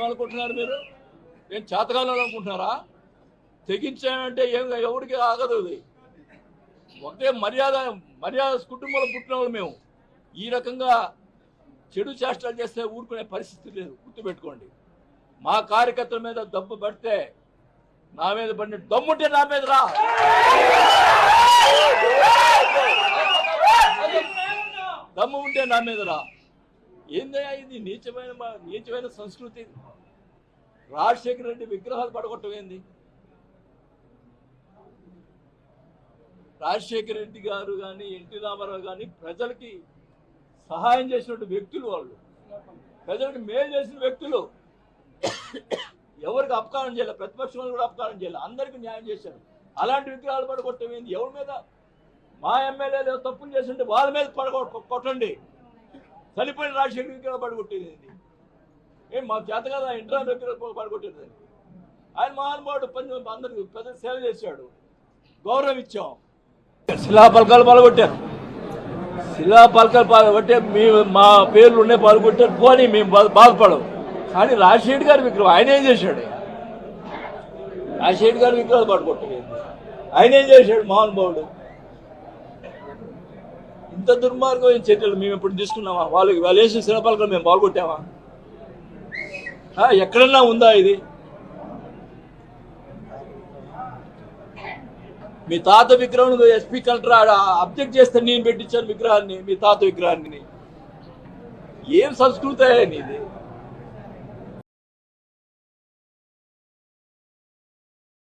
ఏమనుకుంటున్నారు మీరు? ఏం చేతకాలం అనుకుంటున్నారా తెగించామంటే ఏం ఎవరికి ఆగదు ఇది. ఒకటే మర్యాద మర్యాద కుటుంబంలో పుట్టిన వాళ్ళు మేము. ఈ రకంగా చెడు చేష్టలు చేస్తే ఊరుకునే పరిస్థితి లేదు. గుర్తుపెట్టుకోండి. మా కార్యకర్తల మీద దమ్ము పడితే నా మీద పడిన దమ్ముంటే నా మీద రా. దమ్ము ఉంటే నా మీద రా. ఏందయ్యా ఇది నీచమైన మా- నీచమైన సంస్కృతి? రాజశేఖర రెడ్డి విగ్రహాలు పడగొట్టమైంది రాజశేఖర రెడ్డి గారు కానీ ఎన్టీ రామారావు కానీ ప్రజలకి సహాయం చేసినటువంటి వ్యక్తులు వాళ్ళు. ప్రజలకు మేలు చేసిన వ్యక్తులు. ఎవరికి అపకారం చేయాలి? ప్రతిపక్షం కూడా అపకారం చేయాలి. అందరికీ న్యాయం చేశారు. అలాంటి విగ్రహాలు పడగొట్టమైంది ఎవరి మీద? మా ఎమ్మెల్యేలు తప్పులు చేస్తుంటే వాళ్ళ మీద పడగొ కొట్టండి. చనిపోయిన రాజశేఖర్ విగ్రహాలు పడగొట్టేది ఏం మా చేత కదా? ఇంట్రా దగ్గర పడగొట్టేది. ఆయన మహానుభావుడు పని అందరికి పెద్ద సేవ చేశాడు. గౌరవం ఇచ్చాం. శిలా పలకాలు పాల్గొట్టారు. శిలా పలకాలు పాల్గొట్టే మీ మా పేర్లు ఉండే పాల్గొట్టారు. పోనీ మేము బా- బాధపడము కానీ రాజశేఖర్ గారి విగ్రహం ఆయన ఏం చేశాడు? రాజశేఖర్ గారి విగ్రహాలు పడగొట్టలేదు ఆయన ఏం చేశాడు మహానుభావుడు? ఇంత దుర్మార్గమైన చర్యలు మేము ఎప్పుడు తీసుకున్నామా? వాళ్ళకి వాళ్ళు వేసిన శిల్పాలకు మేము పాల్గొట్టామా ఎక్కడన్నా ఉందా ఇది? మీ తాత విగ్రహం ఎస్పీ కలెక్టర్ అబ్జెక్ట్ చేస్తే నేను పెట్టించాను విగ్రహాన్ని మీ తాత విగ్రహాన్ని. ఏం సంస్కృతి నీది?